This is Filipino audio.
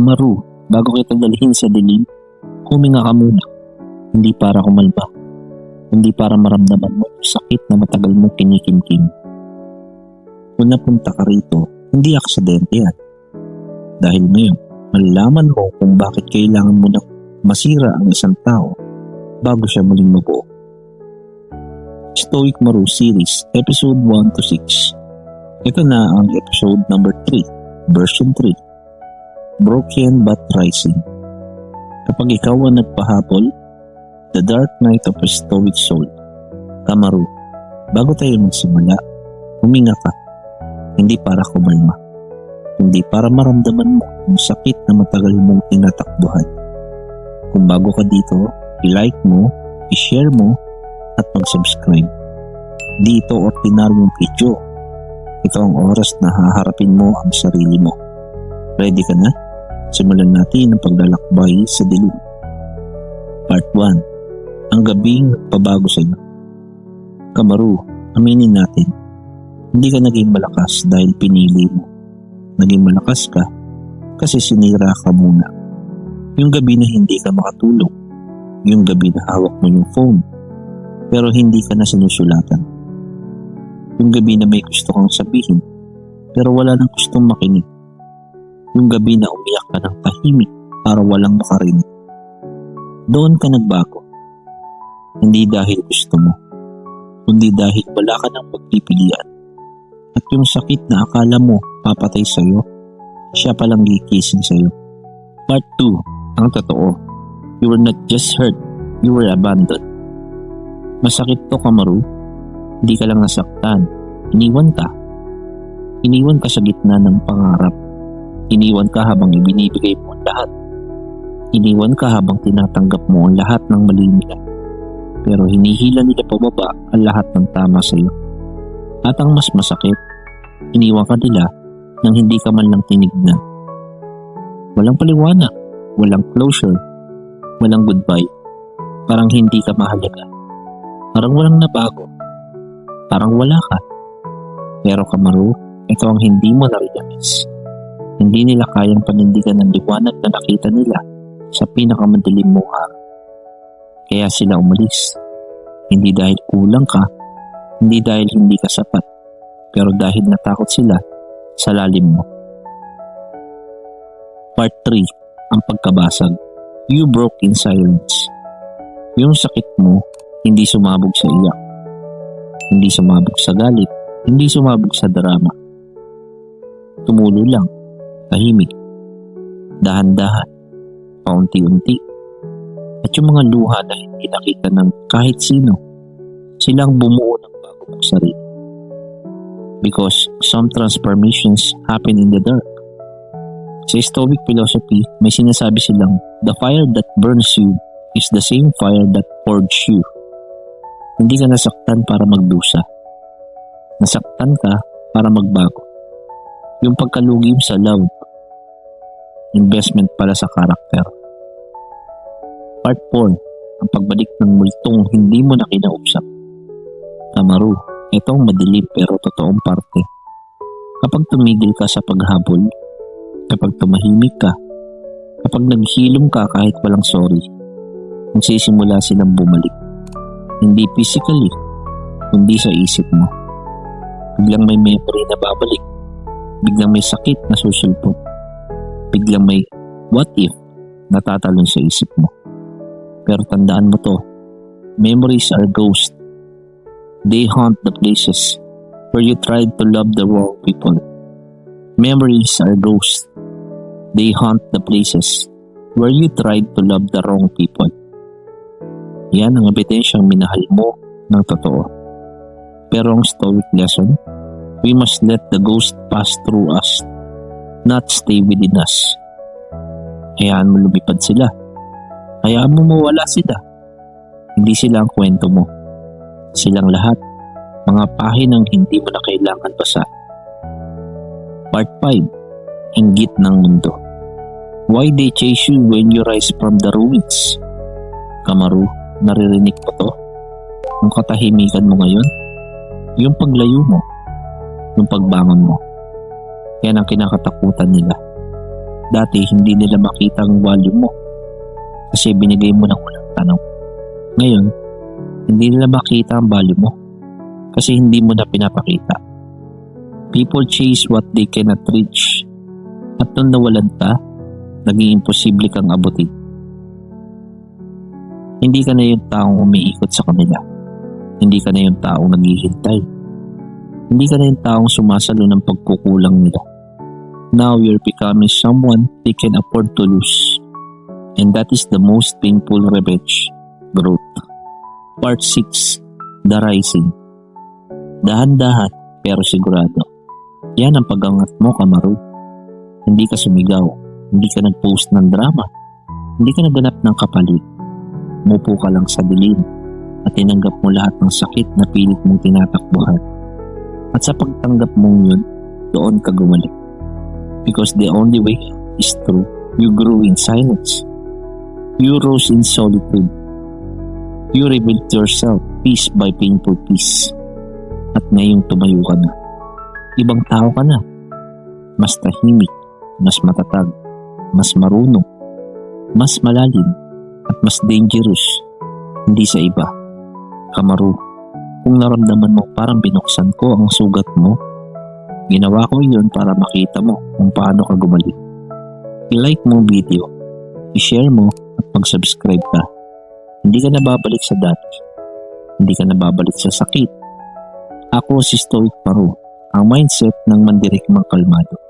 Kamaru, bago kita dalhin sa dilim, huminga ka muna. Hindi para kumalma, hindi para maramdaman mo yung sakit na matagal mong kinikimkim. Kung napunta ka rito, hindi aksidente yan. Dahil ngayon, malalaman mo kung bakit kailangan mo na masira ang isang tao bago siya muling mabuo. Stoic Maru Series, Episode 1 to 6. Ito na ang episode number 3, version 3. Broken but Rising. Kapag ikaw ang nagpahabol, The Dark Night of a Stoic Soul. Kamaru, bago tayo magsimula, huminga ka. Hindi para kumalma. Hindi para maramdaman mo yung sakit na matagal mong tinatakbuhan. Kung bago ka dito, i-like mo, i-share mo, at mag-subscribe. Di ito ordinaryong video. Ito ang oras na haharapin mo ang sarili mo. Ready ka na? Simulan natin ang paglalakbay sa dilim. Part 1 Ang gabing pabago sa iyo. Kamaru, aminin natin, hindi ka naging malakas dahil pinili mo. Naging malakas ka kasi sinira ka muna. Yung gabi na hindi ka makatulog. Yung gabi na hawak mo yung phone. Pero hindi ka na sinusulatan. Yung gabi na may gusto kang sabihin pero wala nang gustong makinig. Yung gabi na umiyak ka ng tahimik para walang makarinig. Doon ka nagbago. Hindi dahil gusto mo, kundi dahil wala ka ng pagpipilian. At yung sakit na akala mo papatay sa'yo, siya palang gikising sa'yo. Part 2, ang totoo. You were not just hurt, you were abandoned. Masakit to Kamaru. Hindi ka lang nasaktan. Iniwan ka. Iniwan ka sa gitna ng pangarap. Iniwan ka habang ibinibigay mo ang lahat. Iniwan ka habang tinatanggap mo ang lahat ng mali nila. Pero hinihila nila pababa ang lahat ng tama sa iyo. At ang mas masakit, iniwan ka nila nang hindi ka man lang tinignan. Walang paliwanag, walang closure, walang goodbye. Parang hindi ka mahalaga. Parang walang nabago. Parang wala ka. Pero Kamaru, ito ang hindi mo nariyalis. Hindi nila kayang panindigan ng liwanag na nakita nila sa pinakamadilim mong. Kaya sila umalis. Hindi dahil kulang ka, hindi dahil hindi ka sapat, pero dahil natakot sila sa lalim mo. Part 3, ang pagkabasag. You broke in silence. Yung sakit mo, hindi sumabog sa iyak. Hindi sumabog sa galit. Hindi sumabog sa drama. Tumulo lang. Tahimik. Dahan-dahan. Paunti-unti. At yung mga luha na hindi nakita ng kahit sino, silang bumuo ng bago mong sarili. Because some transformations happen in the dark. Sa Stoic philosophy, may sinasabi silang, the fire that burns you is the same fire that forged you. Hindi ka nasaktan para magdusa. Nasaktan ka para magbago. Yung pagkalugi mo sa love, investment pala sa karakter. Part 4, ang pagbalik ng multong hindi mo na kinausap. Kamaru, ito ang madilim pero totoong parte. Kapag tumigil ka sa paghabol, kapag tumahimik ka, kapag naghilom ka kahit walang sorry, magsisimula silang bumalik. Hindi physically, kundi sa isip mo. Biglang may memory na babalik. Biglang may sakit na susulpot. Biglang may what if natatalon sa isip mo. Pero tandaan mo to, memories are ghosts. They haunt the places where you tried to love the wrong people. Memories are ghosts. They haunt the places where you tried to love the wrong people. Yan ang ebidensyang minahal mo ng totoo. Pero ang stoic lesson, we must let the ghost pass through us, not stay within us. Hayaan mo lumipad sila. Hayaan mo mawala sila. Hindi sila ang kwento mo. Silang lahat, mga pahinang hindi mo na kailangan basa. Part 5 Inggit ng mundo Why they chase you when you rise from the ruins? Kamaru, naririnig mo to? Yung katahimikan mo ngayon? Yung paglayo mo? Yung pagbangon mo? Yan ang kinakatakutan nila. Dati hindi nila makita ang value mo kasi binigay mo ng unang tanong. Ngayon, hindi nila makita ang value mo kasi hindi mo na pinapakita. People chase what they cannot reach at nung nawalan ka, naging imposible kang abutin. Hindi ka na yung taong umiikot sa kanila. Hindi ka na yung taong naghihintay. Hindi ka na yung taong sumasalo ng pagkukulang nila. Now you're becoming someone they can afford to lose. And that is the most painful revenge, growth. Part 6, The Rising. Dahan-dahan pero sigurado. Yan ang pagangat mo, Kamaru. Hindi ka sumigaw. Hindi ka nag-post ng drama. Hindi ka naganap ng kapalit. Mupo ka lang sa dilim at tinanggap mo lahat ng sakit na pilit mong tinatakbuhan. At sa pagtanggap mong yun, doon ka gumaling. Because the only way is through. You grew in silence. You rose in solitude. You rebuilt yourself piece by painful piece. At ngayong tumayo ka na. Ibang tao ka na. Mas tahimik, mas matatag, mas marunong, mas malalim, at mas dangerous. Hindi sa iba. Kamaru, kung naramdaman mo parang binuksan ko ang sugat mo, ginawa ko yun para makita mo kung paano ka gumaling. I-like mo video, i-share mo at mag-subscribe ka. Hindi ka na babalik sa dati. Hindi ka na babalik sa sakit. Ako si Stoic Paru, ang mindset ng mandirigmang kalmado.